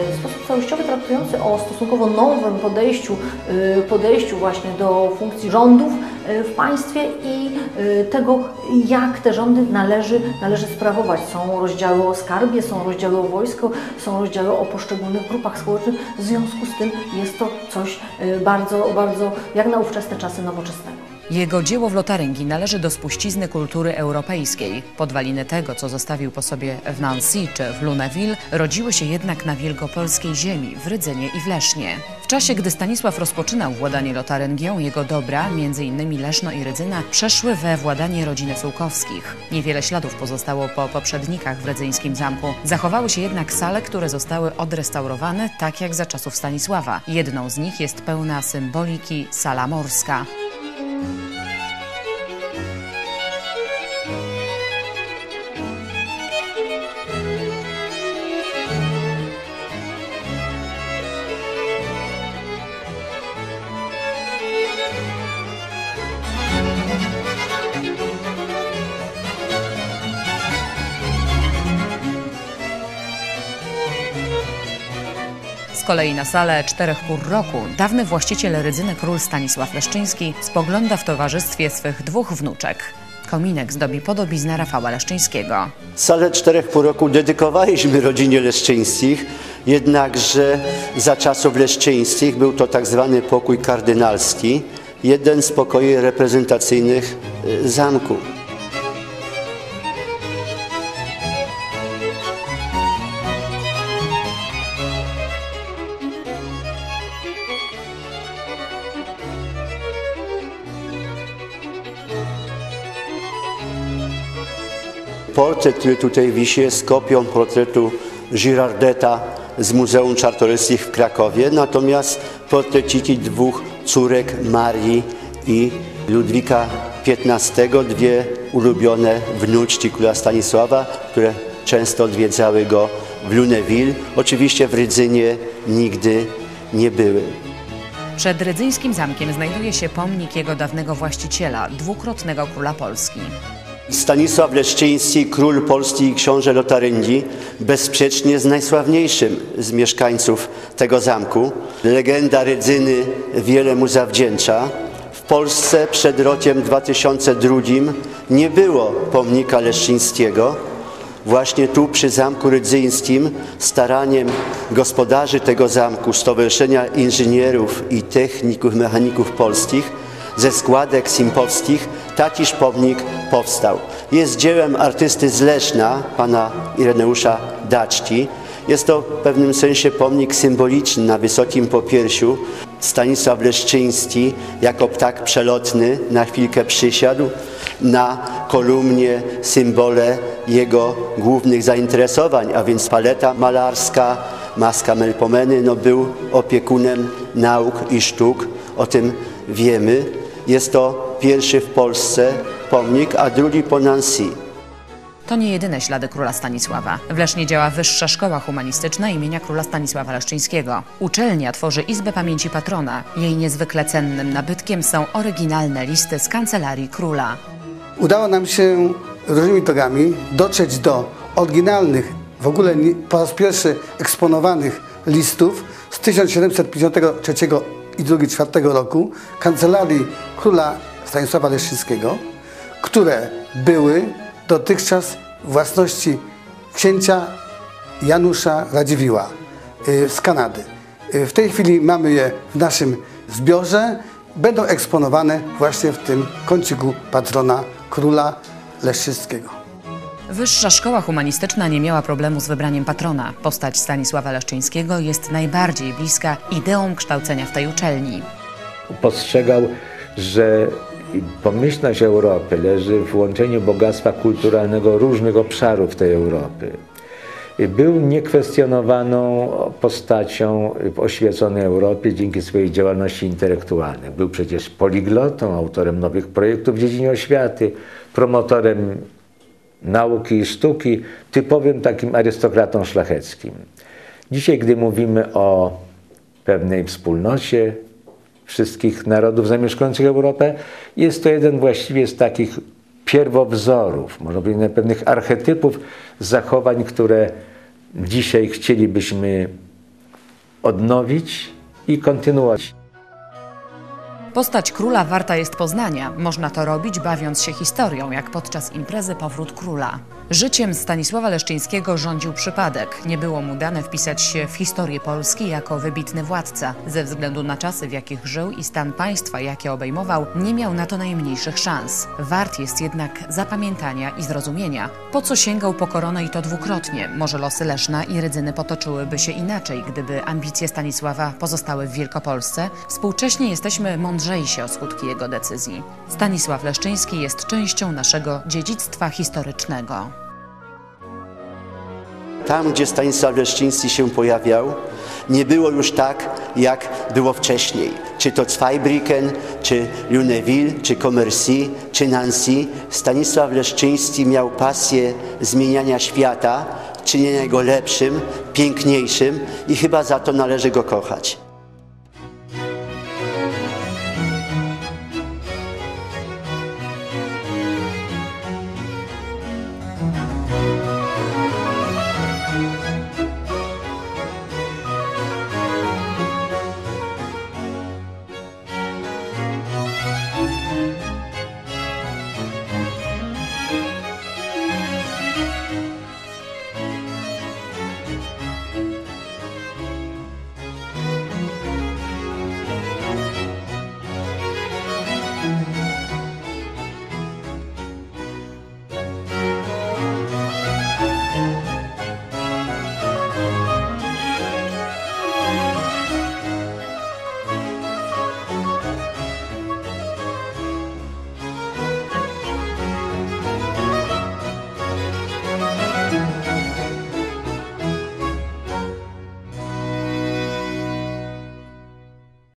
Sposób całościowy traktujący o stosunkowo nowym podejściu, y, podejściu właśnie do funkcji rządów y, w państwie i y, tego, jak te rządy należy, należy sprawować. Są rozdziały o skarbie, są rozdziały o wojsko, są rozdziały o poszczególnych grupach społecznych. W związku z tym jest to coś bardzo, bardzo jak na ówczesne czasy nowoczesnego. Jego dzieło w Lotaryngii należy do spuścizny kultury europejskiej. Podwaliny tego, co zostawił po sobie w Nancy czy w Luneville, rodziły się jednak na wielkopolskiej ziemi, w Rydzynie i w Lesznie. W czasie, gdy Stanisław rozpoczynał władanie Lotaryngią, jego dobra, m.in. Leszno i Rydzyna, przeszły we władanie rodziny Sułkowskich. Niewiele śladów pozostało po poprzednikach w rydzyńskim zamku. Zachowały się jednak sale, które zostały odrestaurowane, tak jak za czasów Stanisława. Jedną z nich jest pełna symboliki sala morska. Z kolei na salę Czterech Pór Roku dawny właściciel Rydzyny król Stanisław Leszczyński spogląda w towarzystwie swych dwóch wnuczek. Kominek zdobi podobizna Rafała Leszczyńskiego. Salę Czterech Pół Roku dedykowaliśmy rodzinie Leszczyńskich, jednakże za czasów Leszczyńskich był to tak zwany pokój kardynalski, jeden z pokoi reprezentacyjnych y, zamku. Portret, który tutaj wisi, jest kopią portretu Girardeta z Muzeum Czartoryskich w Krakowie, natomiast portreciki dwóch córek Marii i Ludwika XV, dwie ulubione wnuczki króla Stanisława, które często odwiedzały go w Luneville. Oczywiście w Rydzynie nigdy nie były. Przed rydzyńskim zamkiem znajduje się pomnik jego dawnego właściciela, dwukrotnego króla Polski. Stanisław Leszczyński, król Polski i książę Lotaryngii, bezsprzecznie jest najsławniejszym z mieszkańców tego zamku. Legenda Rydzyny wiele mu zawdzięcza. W Polsce przed rokiem 2002 nie było pomnika Leszczyńskiego. Właśnie tu przy Zamku Rydzyńskim staraniem gospodarzy tego zamku, Stowarzyszenia Inżynierów i Techników Mechaników Polskich ze składek simpowskich takiż pomnik powstał. Jest dziełem artysty z Leszna, pana Ireneusza Daczki. Jest to w pewnym sensie pomnik symboliczny na wysokim popiersiu. Stanisław Leszczyński jako ptak przelotny na chwilkę przysiadł na kolumnie symbole jego głównych zainteresowań, a więc paleta malarska, maska Melpomeny, no był opiekunem nauk i sztuk, o tym wiemy. Jest to pierwszy w Polsce pomnik, a drugi po Nancy. To nie jedyne ślady króla Stanisława. W Lesznie działa Wyższa Szkoła Humanistyczna imienia króla Stanisława Leszczyńskiego. Uczelnia tworzy Izbę Pamięci Patrona. Jej niezwykle cennym nabytkiem są oryginalne listy z kancelarii króla. Udało nam się różnymi drogami dotrzeć do oryginalnych, w ogóle po raz pierwszy eksponowanych listów z 1753 i 24 roku kancelarii króla Stanisława Leszczyńskiego, które były dotychczas własności księcia Janusza Radziwiła y, z Kanady. Y, w tej chwili mamy je w naszym zbiorze. Będą eksponowane właśnie w tym kąciku patrona króla Leszczyńskiego. Wyższa Szkoła Humanistyczna nie miała problemu z wybraniem patrona. Postać Stanisława Leszczyńskiego jest najbardziej bliska ideom kształcenia w tej uczelni. Postrzegał, że pomyślność Europy leży w łączeniu bogactwa kulturalnego różnych obszarów tej Europy. Był niekwestionowaną postacią w oświeconej Europie dzięki swojej działalności intelektualnej. Był przecież poliglotą, autorem nowych projektów w dziedzinie oświaty, promotorem nauki i sztuki, typowym takim arystokratą szlacheckim. Dzisiaj, gdy mówimy o pewnej wspólnocie wszystkich narodów zamieszkujących Europę, jest to jeden właściwie z takich pierwowzorów, można powiedzieć, pewnych archetypów zachowań, które dzisiaj chcielibyśmy odnowić i kontynuować. Postać króla warta jest poznania. Można to robić bawiąc się historią, jak podczas imprezy Powrót Króla. Życiem Stanisława Leszczyńskiego rządził przypadek. Nie było mu dane wpisać się w historię Polski jako wybitny władca. Ze względu na czasy, w jakich żył i stan państwa, jakie obejmował, nie miał na to najmniejszych szans. Wart jest jednak zapamiętania i zrozumienia. Po co sięgał po koronę i to dwukrotnie? Może losy Leszna i Rydzyny potoczyłyby się inaczej, gdyby ambicje Stanisława pozostały w Wielkopolsce? Współcześnie jesteśmy mądrzejsi o skutki jego decyzji. Stanisław Leszczyński jest częścią naszego dziedzictwa historycznego. Tam, gdzie Stanisław Leszczyński się pojawiał, nie było już tak, jak było wcześniej. Czy to Zweibrücken, czy Luneville, czy Commercy, czy Nancy. Stanisław Leszczyński miał pasję zmieniania świata, czynienia go lepszym, piękniejszym i chyba za to należy go kochać.